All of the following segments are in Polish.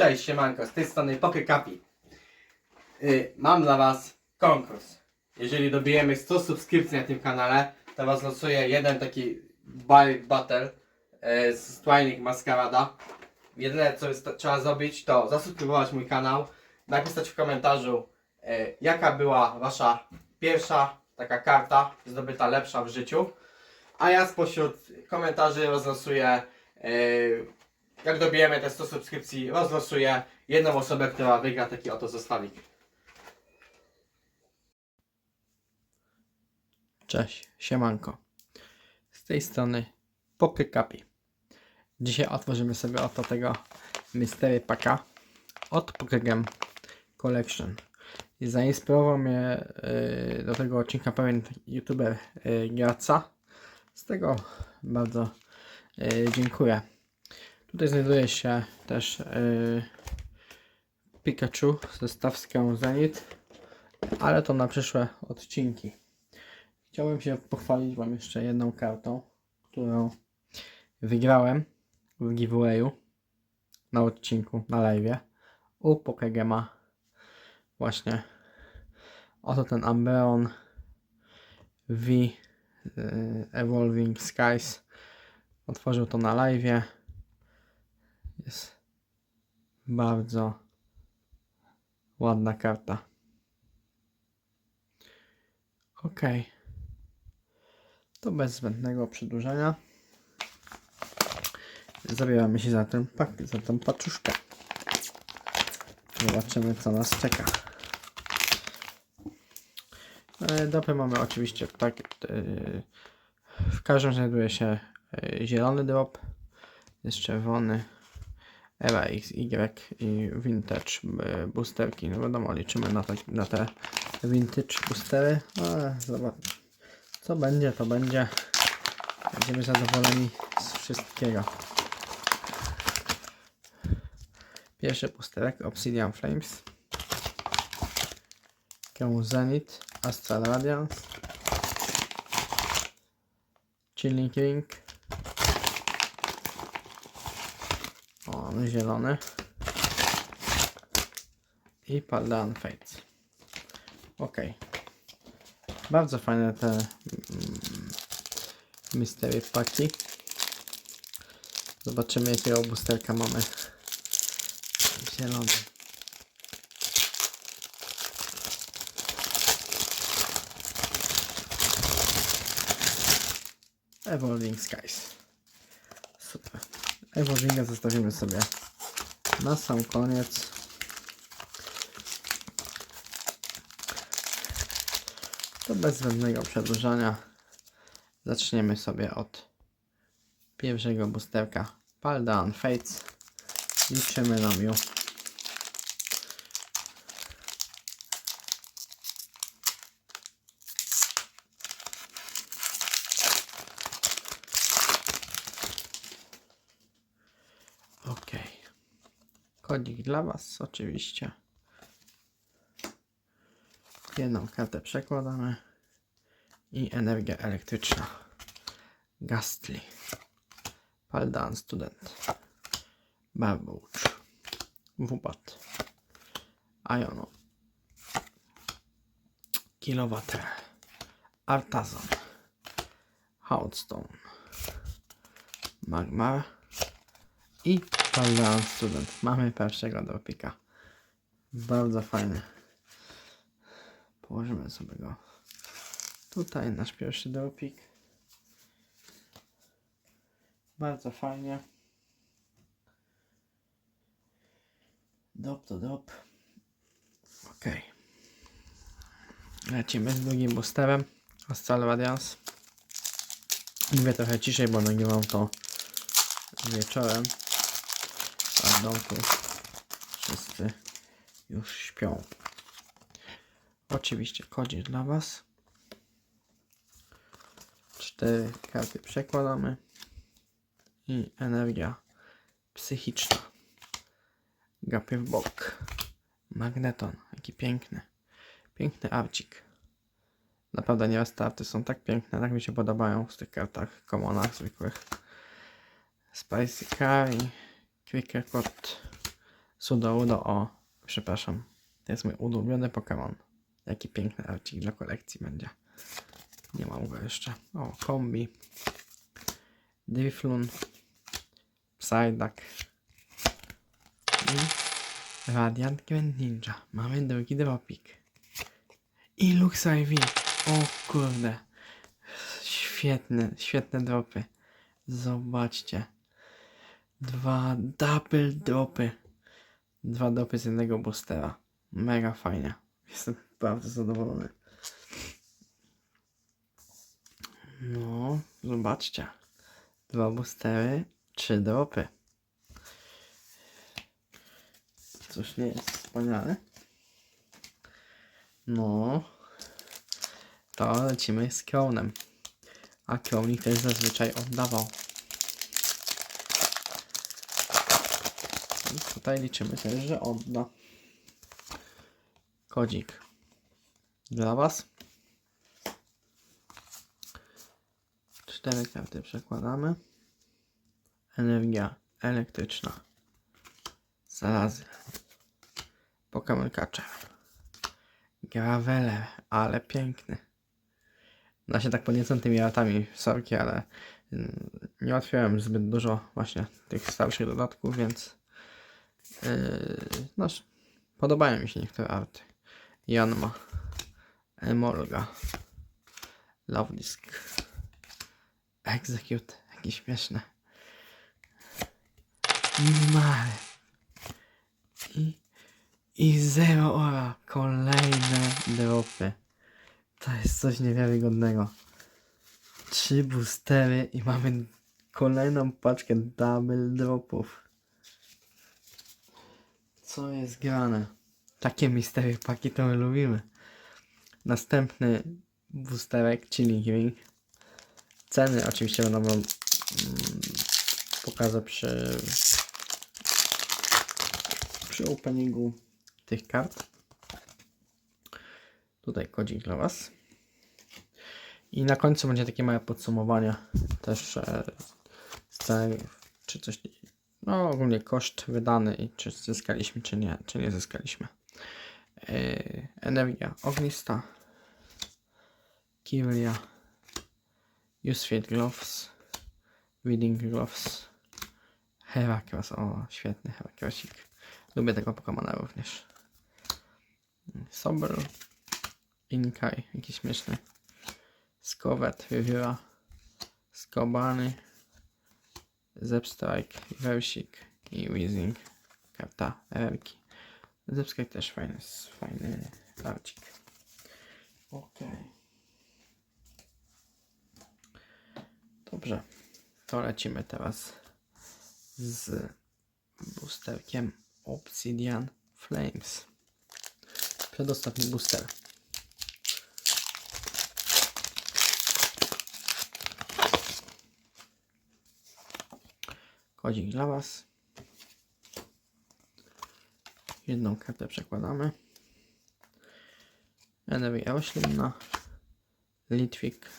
Cześć, siemanko, z tej strony Pokecapi. Y, mam dla was konkurs. Jeżeli dobijemy 100 subskrypcji na tym kanale, to was losuję jeden taki Buy Battle y, z Twining Masquerada. Jedyne co jest, trzeba zrobić to zasubskrybować mój kanał, napisać w komentarzu y, jaka była wasza pierwsza taka karta zdobyta lepsza w życiu. A ja spośród komentarzy rozlosuję jak dobijemy te 100 subskrypcji, rozlosuję jedną osobę, która wygra taki oto zestawik. Cześć, siemanko. Z tej strony Pokecapi. Dzisiaj otworzymy sobie oto tego Mystery Packa od Pokegame Collection. I zainspirował mnie y, do tego odcinka pewien youtuber y, Graca. Z tego bardzo y, dziękuję. Tutaj znajduje się też y, Pikachu ze stawską Zenit, ale to na przyszłe odcinki. Chciałbym się pochwalić Wam jeszcze jedną kartą, którą wygrałem w giveawayu na odcinku, na live u Pokegema. Właśnie. Oto ten Ambeon V y, Evolving Skies. Otworzył to na live. Jest bardzo ładna karta. Okej. To bez zbędnego przedłużenia. Zabieramy się za ten pak, za tą paczuszkę. Zobaczymy co nas czeka. E, Dopy mamy oczywiście pakiet. e, W każdym znajduje się e, zielony drop, jest czerwony, Era X, Y i Vintage e, boosterki. No wiadomo, liczymy na, tak, na te Vintage boostery. Ale zobacz, co będzie, to będzie. Będziemy zadowoleni z wszystkiego. Pierwszy pusterek Obsidian Flames. Kemu Zenith, Astral Radiance. Chilling Ring. O, mamy zielony. I Paldan Fates. Ok. Bardzo fajne te mm, mystery paki. Zobaczymy jakiego boosterka mamy. Zielony. Evolving Skies. Evolvinga zostawimy sobie na sam koniec. To bez zbędnego przedłużania zaczniemy sobie od pierwszego boosterka Paldan Fates. Liczymy na miu. Ok. Kodzik dla Was oczywiście. Jedną kartę przekładamy i energia elektryczna. Gastly. Paldan Student. Barbouch. Wubat. Iono. Kilowatt. Artazon. Houndstone. Magmar. I Paldan Student. Mamy pierwszego dropika. Bardzo fajny. Położymy sobie go tutaj, nasz pierwszy dropik. Bardzo fajnie. Dop to dop. Ok. Lecimy z drugim boosterem. Astral Radiance. Mówię trochę ciszej, bo nagrywam to wieczorem. A w domku wszyscy już śpią. Oczywiście kodzik dla Was. Cztery karty przekładamy. I energia psychiczna. Gapy w bok. Magneton. Jaki piękny. Piękny arcik. Naprawdę nieraz te arty są tak piękne, tak mi się podobają w tych kartach komonach zwykłych. Spicy Curry. Quicker Code. Sudoudo, o, przepraszam. To jest mój ulubiony Pokémon. Jaki piękny arcik dla kolekcji będzie. Nie mam go jeszcze. O, kombi. Drifloon. Psyduck. I Radiant Grand Ninja. Mamy drugi dropik. I Lux IV. O kurde. Świetne, świetne dropy. Zobaczcie. Dwa double dropy. Dwa dropy z jednego boostera. Mega fajnie. Jestem bardzo zadowolony. No, zobaczcie. Dwa boostery, trzy dropy. Coś nie jest wspaniale. No. To lecimy z Cronem. A Crownik też zazwyczaj oddawał. I tutaj liczymy też, że odda. Kodzik. Dla Was. Cztery karty przekładamy. Energia elektryczna. Zarazy. Pokémon Catcher. Graveler, ale piękny. No się tak podniecą tymi latami sorki, ale mm, nie otwierałem zbyt dużo właśnie tych starszych dodatków, więc no, podobają mi się niektóre arty. Janma, Emolga, Love Disk, Execute, jakieś śmieszne. Mare. I, I Zero Ora, kolejne dropy. To jest coś niewiarygodnego. Trzy boostery i mamy kolejną paczkę double dropów. Co jest grane? Takie mistery paki to my lubimy. Następny boosterek, Chilling Ring. Ceny oczywiście będą wam mm, pokażę przy przy openingu tych kart. Tutaj kodzik dla Was. I na końcu będzie takie małe podsumowanie też e, czy coś, no ogólnie koszt wydany i czy zyskaliśmy, czy nie, czy nie zyskaliśmy. E, energia ognista, Kirlia, Usefit Gloves, Reading Gloves, Heracross, o świetny Heracrossik. Lubię tego Pokemona również. Sobel, Inkai, jakiś śmieszny. Skowet, Wiewióra, Skobany, Zepstrike, Wersik i Weezing. Karta Erki. Zepstrike też fajny, fajny arcik. Okej. Dobrze. To lecimy teraz z boosterkiem Obsidian Flames. Przedostatni booster. Kodzik dla Was. Jedną kartę przekładamy. Energia roślinna. Litwik.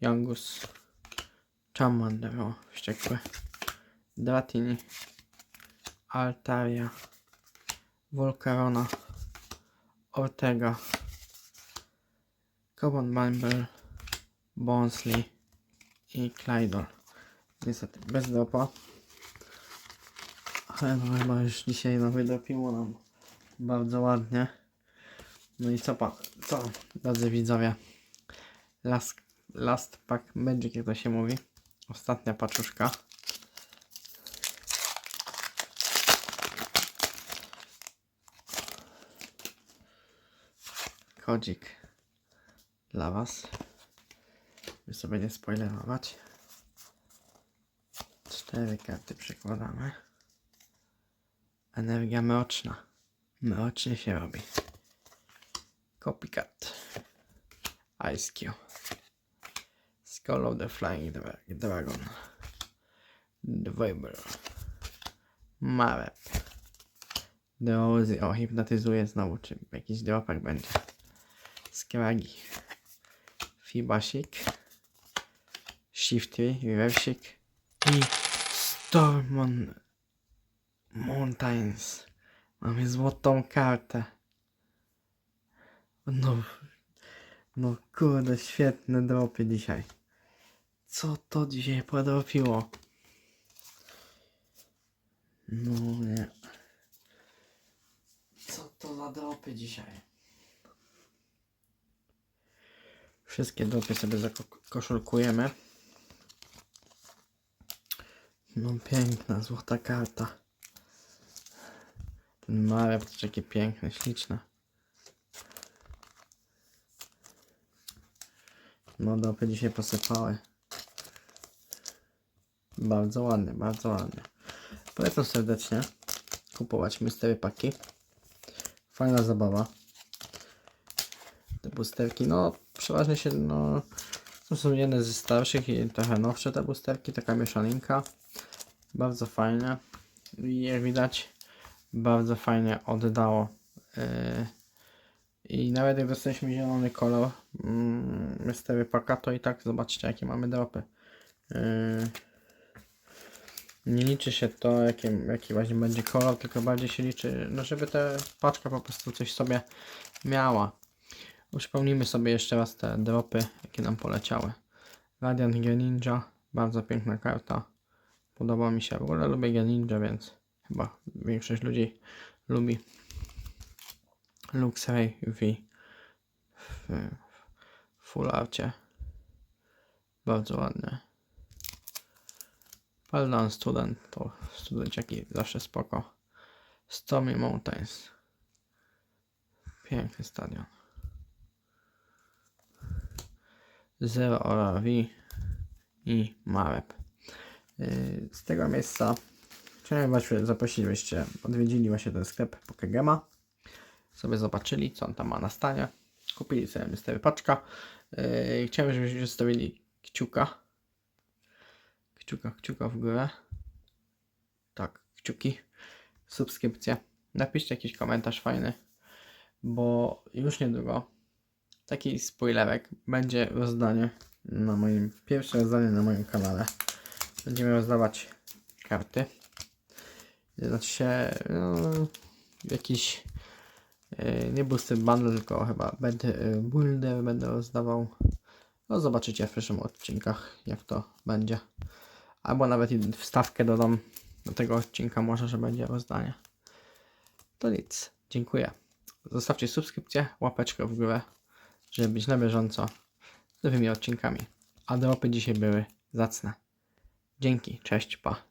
Jangus. Charmander, o, wściekły. Dratini. Altaria. Volcarona. Ortega. Cobon Mumble. Bonsley. I Clydol. Niestety bez dropa. Ale no chyba już dzisiaj no wydropiło nam bardzo ładnie. No i co pa, co drodzy widzowie. Last, last pack magic jak to się mówi. Ostatnia paczuszka. Kodzik dla was. By sobie nie spoilerować. Cztery karty przekładamy. Energia mroczna. Mrocznie się robi. Copycat. Ice Cube. Skull of the Flying Dra- Dragon. Dweeble. Marep. Drowsy. O, hipnotyzuje znowu, czy jakiś dropek będzie. Skragi. Fibasik. Shifty, Reversik. I Stormon Mountains. Mamy złotą kartę. No, no kurde, świetne dropy dzisiaj. Co to dzisiaj podrobiło? No nie. Co to za dropy dzisiaj? Wszystkie dropy sobie zakoszulkujemy. No piękna, złota karta. Ten marek to takie piękne, śliczne. No dopy dzisiaj posypały. Bardzo ładnie, bardzo ładnie. Polecam serdecznie kupować mystery paki. Fajna zabawa. Te boosterki, no przeważnie się, no to są jedne ze starszych i trochę nowsze te boosterki, taka mieszaninka. Bardzo fajne. I jak widać, bardzo fajnie oddało. Yy, I nawet jak dostaliśmy zielony kolor mm, mystery paka, to i tak zobaczcie jakie mamy dropy. Yy, nie liczy się to, jaki, jaki właśnie będzie kolor, tylko bardziej się liczy, no żeby ta paczka po prostu coś sobie miała. Uzupełnimy sobie jeszcze raz te dropy, jakie nam poleciały. Radiant Greninja, bardzo piękna karta. Podoba mi się, w ogóle lubię Greninja, więc chyba większość ludzi lubi. Luxray V w, full arcie. Bardzo ładne. Paldan Student to studenciaki zawsze spoko. Stormy Mountains. Piękny stadion. Zero Ora V i Marep. Yy, Z tego miejsca chciałem Was zaprosić, żebyście odwiedzili właśnie ten sklep Pokegema. Sobie zobaczyli, co on tam ma na stanie. Kupili sobie mystery paczka. Yy, Chciałem, żebyście zostawili kciuka. Kciuka, kciuka w górę. Tak, kciuki. Subskrypcję. Napiszcie jakiś komentarz fajny, bo już niedługo taki spoilerek będzie rozdanie na moim pierwsze rozdanie na moim kanale. Będziemy rozdawać karty. Znaczy się no, jakiś e, nie booster bundle, tylko chyba będę builder będę rozdawał. No zobaczycie w przyszłych odcinkach jak to będzie. Albo nawet wstawkę dodam do tego odcinka może, że będzie rozdanie. To nic. Dziękuję. Zostawcie subskrypcję, łapeczkę w górę, żeby być na bieżąco z nowymi odcinkami. A dropy dzisiaj były zacne. Dzięki, cześć, pa.